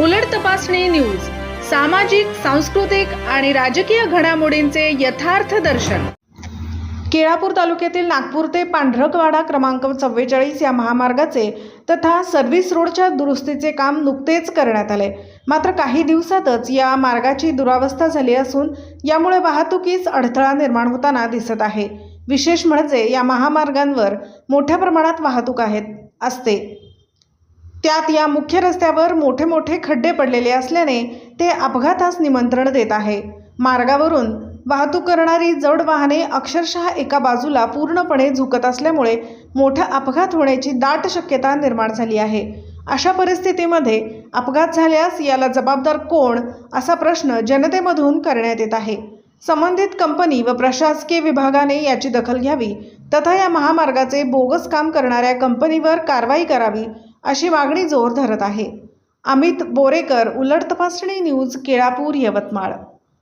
उलट तपासणी न्यूज सामाजिक सांस्कृतिक आणि राजकीय घडामोडींचे यथार्थ दर्शन. केळापूर तालुक्यातील नागपूर ते पांढरकवाडा क्रमांक चव्वेचाळीस या महामार्गाचे तथा सर्व्हिस रोडच्या दुरुस्तीचे काम नुकतेच करण्यात आले. मात्र काही दिवसातच या मार्गाची दुरावस्था झाली असून यामुळे वाहतुकीस अडथळा निर्माण होताना दिसत आहे. विशेष म्हणजे या महामार्गांवर मोठ्या प्रमाणात वाहतूक आहेत असते. त्यात या मुख्य रस्त्यावर मोठे मोठे खड्डे पडलेले असल्याने ते अपघातास निमंत्रण देत आहे. मार्गावरून वाहतूक करणारी जड वाहने अक्षरशः एका बाजूला पूर्णपणे झुकत असल्यामुळे मोठा अपघात होण्याची दाट शक्यता निर्माण झाली आहे. अशा परिस्थितीमध्ये अपघात झाल्यास याला जबाबदार कोण? असा प्रश्न जनतेमधून करण्यात येत आहे. संबंधित कंपनी व प्रशासकीय विभागाने याची दखल घ्यावी तथा या महामार्गाचे बोगस काम करणाऱ्या कंपनीवर कारवाई करावी अशी मागणी जोर धरत आहे. अमित बोरेकर उलट तपासणी न्यूज केळापूर यवतमाळ.